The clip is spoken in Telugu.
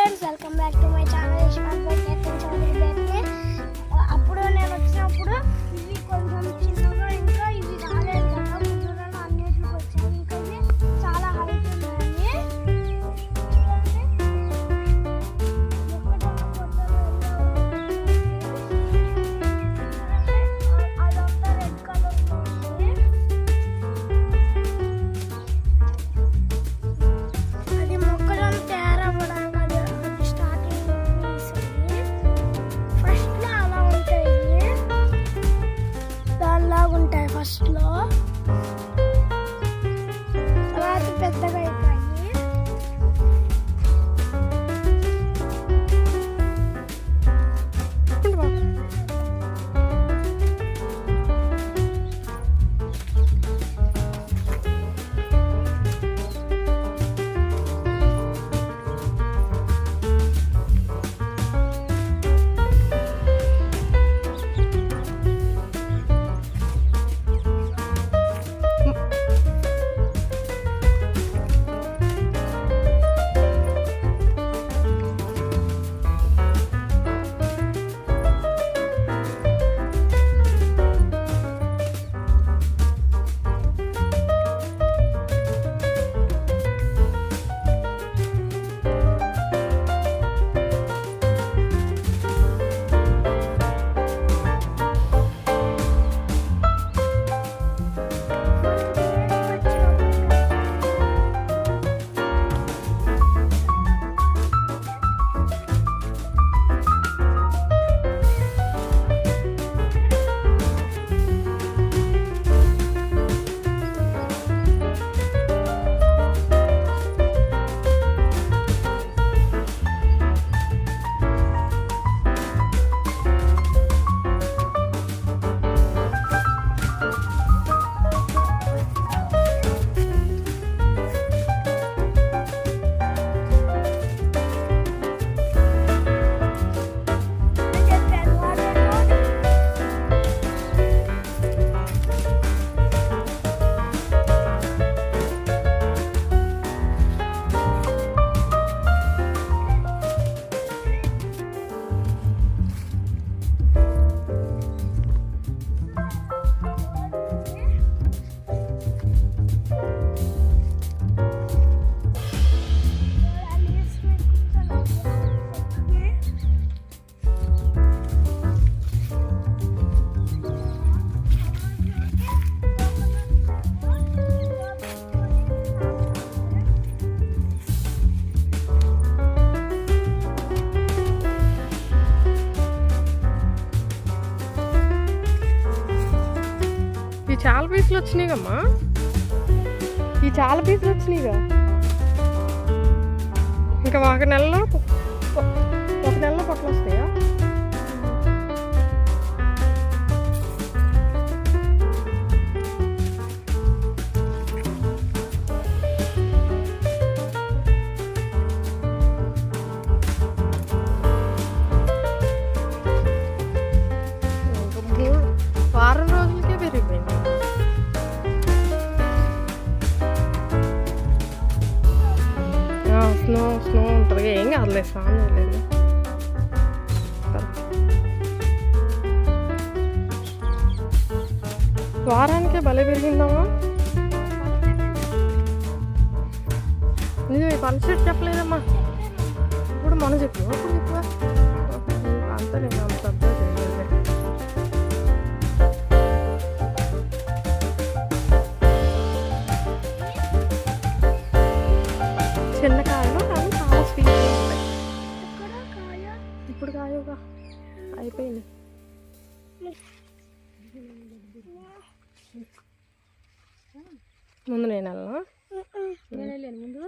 Friends welcome back to my channel. Ishman Chowdary అప్పుడు నేను వచ్చినప్పుడు ఇవి కొంచెం చిన్న చాలా పీసులు వచ్చినాయిగమ్మా. ఈ చాలా పీసులు వచ్చినాయిగా. ఇంకా ఒక నెలలో స్నో స్నో ఉంటుంది ఏం కాదులే స్నానం లేదు వారానికే భలే పెరిగిందామా నిజం ఈ పనిషెట్ చెప్పలేదమ్మా ఇప్పుడు మనం చెప్పు అప్పుడు చెప్పు అంత నేను అంత అర్థం చిన్న ఇప్పుడు కాయగా అయిపోయింది. ముందు నేను వెళ్ళను. ముందు?